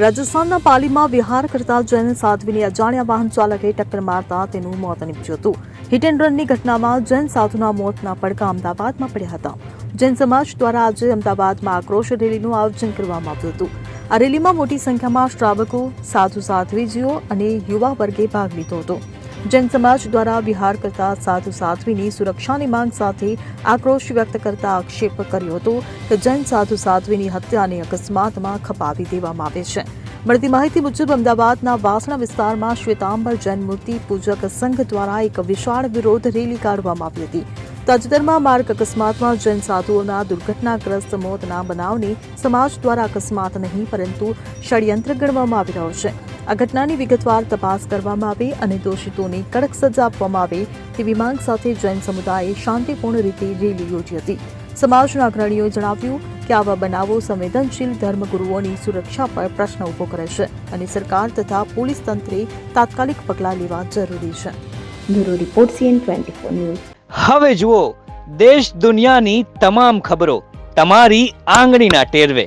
રાજસ્થાનના પાલીમાં વિહાર કરતા જૈન સાધ્વીને અજાણ્યા વાહન ચાલકે ટક્કર મારતા તેનું મોત નીપજ્યું હતું. હિટ એન્ડ રનની ઘટનામાં જૈન સાધુના મોતના પડકા અમદાવાદમાં પડ્યા હતા. જૈન સમાજ દ્વારા આજે અમદાવાદમાં આક્રોશ રેલીનું આયોજન કરવામાં આવ્યું હતું. આ રેલીમાં મોટી સંખ્યામાં શ્રાવકો સાધુ સાધ્વીજીઓ અને યુવા વર્ગે ભાગ લીધો હતો. જૈન સમાજ દ્વારા વિહાર કરતા સાધુ સાધ્વીની સુરક્ષાની માંગ સાથે આક્રોશ વ્યક્ત કરતા આક્ષેપ કર્યો હતો કે જૈન સાધુ સાધ્વીની હત્યાને અકસ્માતમાં ખપાવી દેવામાં આવે છે મળતી માહિતી મુજબ અમદાવાદના વાસણા વિસ્તારમાં શ્વેતાંબર જૈન મૂર્તિ પૂજક સંઘ દ્વારા એક વિશાળ વિરોધ રેલી કાઢવામાં આવી હતી. તાજેતરમાં માર્ગ અકસ્માતમાં જૈન સાધુઓના દુર્ઘટનાગ્રસ્ત મોતના બનાવને સમાજ દ્વારા અકસ્માત નહીં પરંતુ ષડયંત્ર ગણવામાં આવી રહ્યો છે. આ ઘટનાની વિગતવાર તપાસ કરવામાં આવે અને દોષિતોને કડક સજા આપવામાં આવે તેવી માંગ સાથે જૈન સમુદાયે શાંતિપૂર્ણ રીતે રેલી યોજી હતી. સમાજના અગ્રણીઓએ જણાવ્યું કે આવા બનાવો સંવેદનશીલ ધર્મગુરુઓની સુરક્ષા પર પ્રશ્ન ઊભો કરે છે અને સરકાર તથા પોલીસ તંત્રે તાત્કાલિક પગલાં લેવા જરૂરી છે. Bureau report CN twenty news. હવે જુઓ દેશ દુનિયાની તમામ ખબરો તમારી આંગળીના ટેરવે.